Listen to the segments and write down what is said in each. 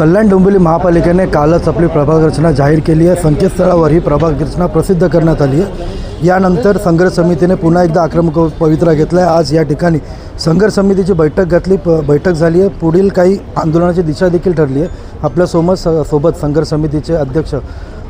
कल्याण डोंबिवली महापालिकेने कालच आपली प्रभाग रचना जाहीर केली आहे. संकेतस्थळावर ही प्रभाग रचना प्रसिद्ध करण्यात आली आहे. यानंतर संघर्ष समितीने पुन्हा एकदा आक्रमक पवित्रा घेतला आहे आज या ठिकाणी संघर्ष समितीची बैठक घातली प बैठक झाली आहे. पुढील काही आंदोलनाची दिशा देखील ठरली आहे. आपल्यासोबत स सोबत संघर्ष समितीचे अध्यक्ष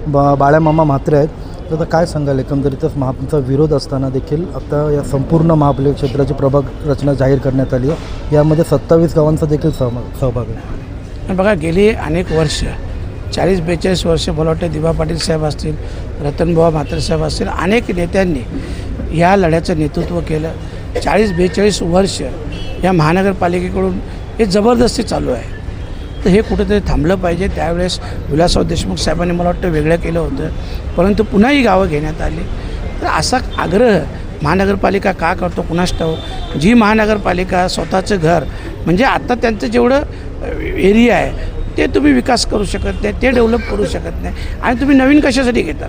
बा बाळ्यामामा म्हात्रे आहेत. तर आता काय सांगाल? एकंदरीतच महापचा विरोध असताना देखील आता या संपूर्ण महापालिका क्षेत्राची प्रभाग रचना जाहीर करण्यात आली आहे. यामध्ये सत्तावीस गावांचा देखील सहभाग सहभाग आहे. पण बघा गेली अनेक वर्ष चाळीस बेचाळीस वर्ष मला वाटतं दिवा पाटील साहेब असतील रतनभाऊ म्हात्रे साहेब असतील अनेक नेत्यांनी या लढ्याचं नेतृत्व केलं. चाळीस बेचाळीस वर्ष या महानगरपालिकेकडून हे जबरदस्ती चालू आहे. तर हे कुठेतरी थांबलं पाहिजे. त्यावेळेस विलासराव देशमुख साहेबांनी मला वाटतं वेगळं केलं होतं. परंतु पुन्हा ही गावं घेण्यात आली. तर असा आग्रह महानगरपालिका का करतो कुणास ठाऊक? जी महानगरपालिका स्वतःचं घर म्हणजे आता त्यांचं जेवढं एरिया आहे ते तुम्ही विकास करू शकत नाही ते डेव्हलप करू शकत नाही. आणि तुम्ही नवीन कशासाठी घेता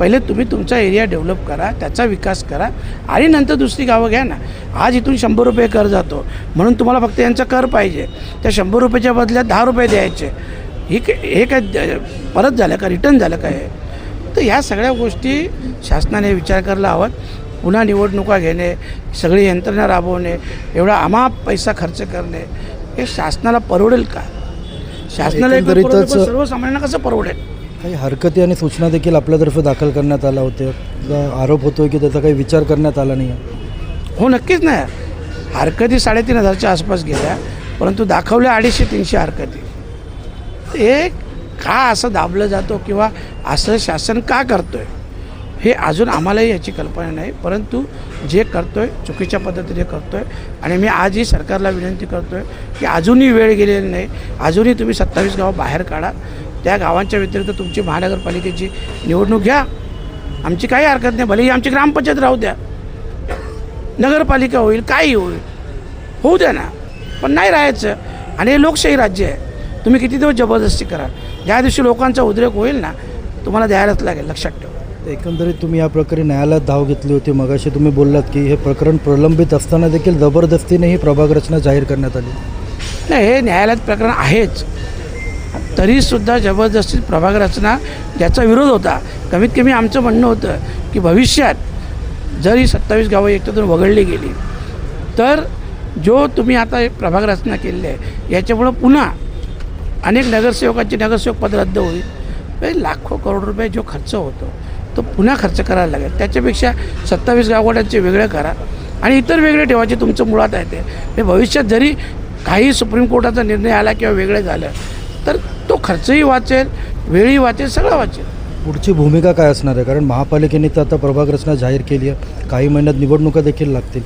पहिले तुम्ही तुमचा एरिया डेव्हलप करा त्याचा विकास करा आणि नंतर दुसरी गावं घ्या ना. आज इथून शंभर रुपये कर जातो. म्हणून तुम्हाला फक्त यांचा कर पाहिजे. त्या शंभर रुपयाच्या बदल्यात दहा रुपये द्यायचे. ही हे काय परत झालं का रिटर्न झालं काय तर ह्या सगळ्या गोष्टी शासनाने विचार करायला हवा पुन्हा निवडणुका घेणे सगळी यंत्रणा राबवणे एवढा अमाप पैसा खर्च करणे. हे शासनाला परवडेल का? शासनाला एकंदरीतच- सर्वसामान्यांना कसं परवडेल? काही हरकती आणि सूचना देखील आपल्यातर्फे दाखल करण्यात आल्या होत्या. त्याचा आरोप होतोय की त्याचा काही विचार करण्यात आला नाही. आहे हो नक्कीच नाही. हरकती साडेतीन हजारच्या आसपास गेल्या परंतु दाखवल्या अडीचशे तीनशे हरकती. हे का असं दाबलं जातो किंवा असं शासन का करतोय? हे अजून आम्हालाही याची कल्पना नाही परंतु जे करतो आहे चुकीच्या पद्धतीने करतो आहे आणि मी आजही सरकारला विनंती करतो आहे की अजूनही वेळ गेलेली नाही अजूनही तुम्ही सत्तावीस गावं बाहेर काढा. त्या गावांच्या व्यतिरिक्त तुमची महानगरपालिकेची निवडणूक घ्या. आमची काही हरकत नाही भलेही आमची ग्रामपंचायत राहू द्या. नगरपालिका होईल काही होईल होऊ द्या ना. पण नाही राहायचं. आणि हे लोकशाही राज्य आहे. तुम्ही किती दिवस जबरदस्ती कराल? ज्या दिवशी लोकांचा उद्रेक होईल ना तुम्हाला द्यायलाच लागेल लक्षात ठेवा. एकंदरीत तुम्ही या प्रकारे न्यायालयात धाव घेतली होती. मगाशी तुम्ही बोललात की हे प्रकरण प्रलंबित असताना देखील जबरदस्तीने ही प्रभाग रचना जाहीर करण्यात आली. नाही हे न्यायालयात प्रकरण आहेच. तरीसुद्धा जबरदस्तीत प्रभाग रचना ज्याचा विरोध होता. कमीत कमी आमचं म्हणणं होतं की भविष्यात जर ही सत्तावीस गावं एकत्र वगळली गेली तर जो तुम्ही आता प्रभाग रचना केलेली आहे याच्यामुळं पुन्हा अनेक नगरसेवकांची नगरसेवक पद रद्द होईल. लाखो करोड रुपये जो खर्च होतो तो पुन्हा खर्च करायला लागेल. त्याच्यापेक्षा सत्तावीस गाववाड्यांचे वेगळे करा आणि इतर वेगळे ठेवायचे तुमचं मुळात आहे ते. हे भविष्यात जरी काही सुप्रीम कोर्टाचा निर्णय आला किंवा वेगळं झालं तर तो खर्चही वाचेल वेळही वाचेल सगळं वाचेल. पुढची भूमिका काय असणार आहे? कारण महापालिकेने तर आता प्रभाग रचना जाहीर केली आहे. काही महिन्यात निवडणुका देखील लागतील.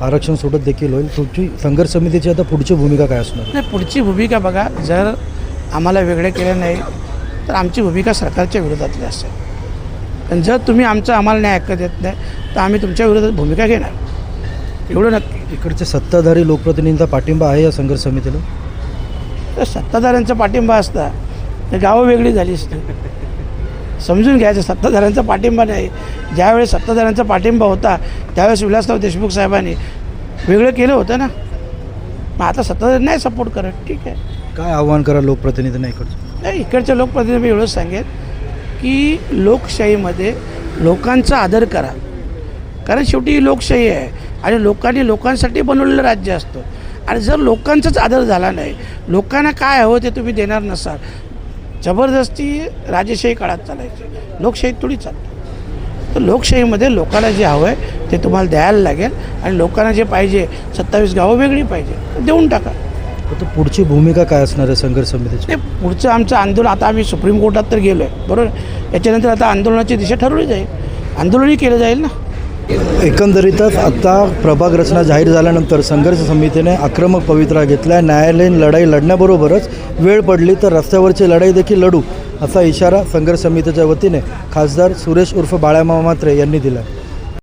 आरक्षण सोडत देखील होईल. तुमची संघर्ष समितीची आता पुढची भूमिका काय असणार? नाही पुढची भूमिका बघा. जर आम्हाला वेगळे केलं नाही तर आमची भूमिका सरकारच्या विरोधातली असेल. पण जर तुम्ही आमचं आम्हाला न्याय हक्क देत नाही तर आम्ही तुमच्या विरोधात भूमिका घेणार. एवढं नक्की. इकडचे सत्ताधारी लोकप्रतिनिधींचा पाठिंबा आहे या संघर्ष समितीला? तर सत्ताधाऱ्यांचा पाठिंबा असता तर गावं वेगळी झाली असती. समजून घ्यायचं सत्ताधाऱ्यांचा पाठिंबा नाही. ज्यावेळेस सत्ताधाऱ्यांचा पाठिंबा होता त्यावेळेस विलासराव देशमुख साहेबांनी वेगळं केलं होतं ना? मग आता सत्ताधारी नाही सपोर्ट करत ठीक आहे. काय आव्हान करा लोकप्रतिनिधींना इकडचं? नाही इकडच्या लोकप्रतिनिधी मी एवढंच सांगेन. की लोकशाहीमध्ये लोकांचा आदर करा. कारण शेवटी ही लोकशाही आहे आणि लोकांनी लोकांसाठी बनवलेलं राज्य असतं. आणि जर लोकांचाच आदर झाला नाही लोकांना काय हवं ते तुम्ही देणार नसाल जबरदस्ती राजेशाही काळात चालायची. लोकशाही थोडी चालते. तर लोकशाहीमध्ये लोकांना जे हवं आहे ते तुम्हाला द्यायला लागेल आणि लोकांना जे पाहिजे सत्तावीस गावं वेगळी पाहिजे देऊन टाका. आता पुढची भूमिका काय असणार आहे संघर्ष समितीची? पुढचं आमचं आंदोलन आता आम्ही सुप्रीम कोर्टात तर गेलो आहे बरोबर? याच्यानंतर आता आंदोलनाची दिशा ठरवली जाईल. आंदोलनही केलं जाईल ना. एकंदरीतच आता प्रभाग रचना जाहीर झाल्यानंतर संघर्ष समितीने आक्रमक पवित्रा घेतला न्यायालयीन लढाई लढण्याबरोबरच वेळ पडली तर रस्त्यावरची लढाई देखील लढू असा इशारा संघर्ष समितीच्या वतीने खासदार सुरेश उर्फ बाळामामा म्हात्रे यांनी दिला